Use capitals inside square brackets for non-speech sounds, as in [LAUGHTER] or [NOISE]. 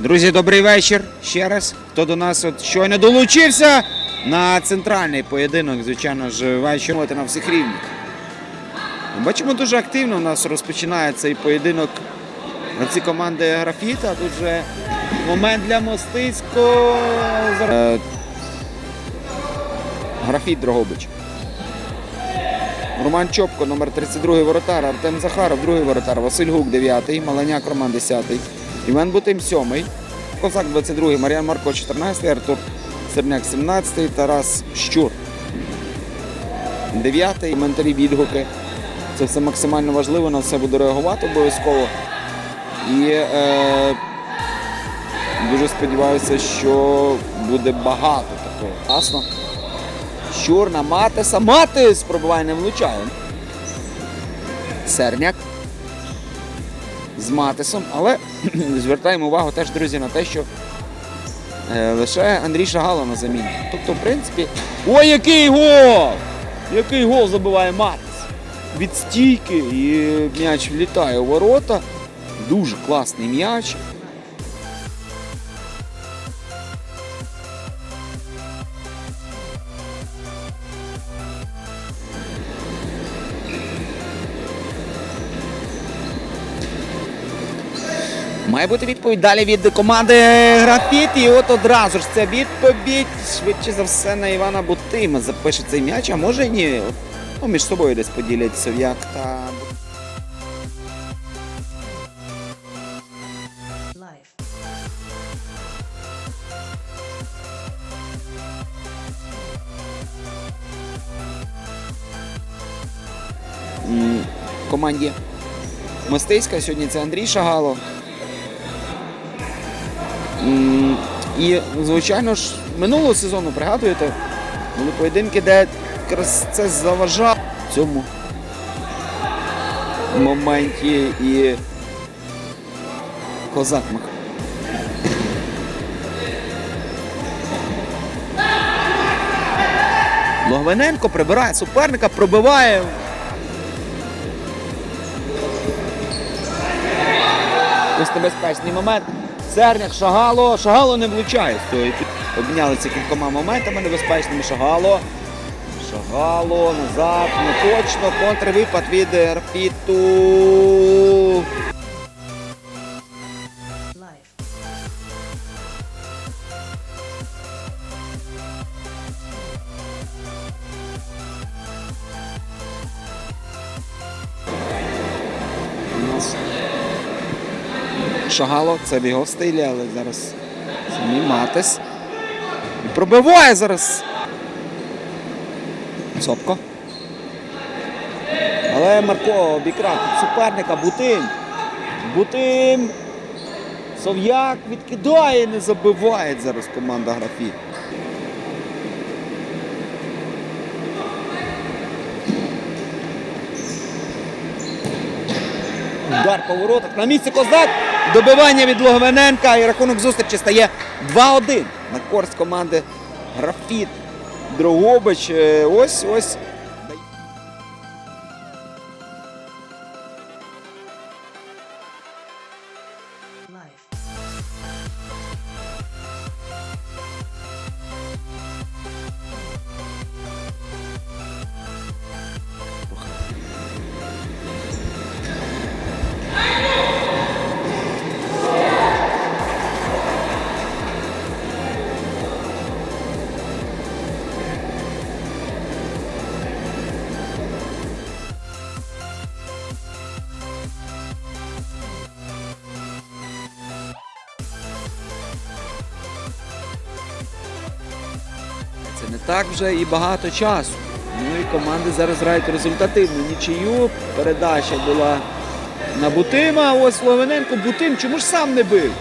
Друзі, добрий вечір. Ще раз. Хто до нас от щойно долучився на центральний поєдинок, звичайно ж, вечір на всіх рівнях. Бачимо, дуже активно у нас розпочинає цей поєдинок на ці команди графіта. Тут вже момент для Мостицького. Е, Графіт Дрогобич. Роман Чопко, номер 32 воротар, Артем Захаров, другий воротар, Василь Гук, 9, Маланяк Роман 10, Іван Бутим 7, Козак 22, Мар'ян Марко 14, Артур Серняк 17, Тарас Щур 9, коментарі відгуки. Це все максимально важливо, на все буду реагувати обов'язково. І е, дуже сподіваюся, що буде багато такого. Ясно. Щур на Матиса. Матис пробиває не влучає. Серняк з Матисом. Але [CLEARS THROAT] звертаємо увагу теж, друзі, на те, що е, лише Андрій Шагало на заміні. Тобто, в принципі. Ой, який гол! Який гол забиває Матис! Від стійки і м'яч влітає у ворота. Дуже класний м'яч. Має бути відповідь далі від команди Графіт. І от одразу ж ця відповідь. Швидше за все на Івана Бутима запише цей м'яч, а може ні. Ну, між собою десь поділять Сов'як та. Команді Мостиська. Сьогодні це Андрій Шагало. І, звичайно ж, минулого сезону, пригадуєте, були поєдинки, де якраз це заважав в цьому моменті і Козак Мах. Логвиненко прибирає суперника, пробиває. Ось небезпечний момент. Серняк, Шагало. Шагало не влучає з цього. Обмінялися кількома моментами небезпечними. Шагало. Шагало назад. Не точно. Контрвипад від Арпіту. Life. Шагало, це в його стилі, але зараз самі Матис. І пробиває зараз. Сопко. Але Марко обікрав суперника Бутим. Бутим. Сов'як відкидає, не забиває зараз команда графіт. Удар по воротах. На місці Козак. Добивання від Логвиненка. І рахунок зустрічі стає 2-1 на корс команди Графіт. Дрогобич. Е, Ось ось. Це не так вже і багато часу. Ну і команди зараз грають результативну нічию. Передача була на Бутима. Ось Словененко Бутим чому ж сам не бив?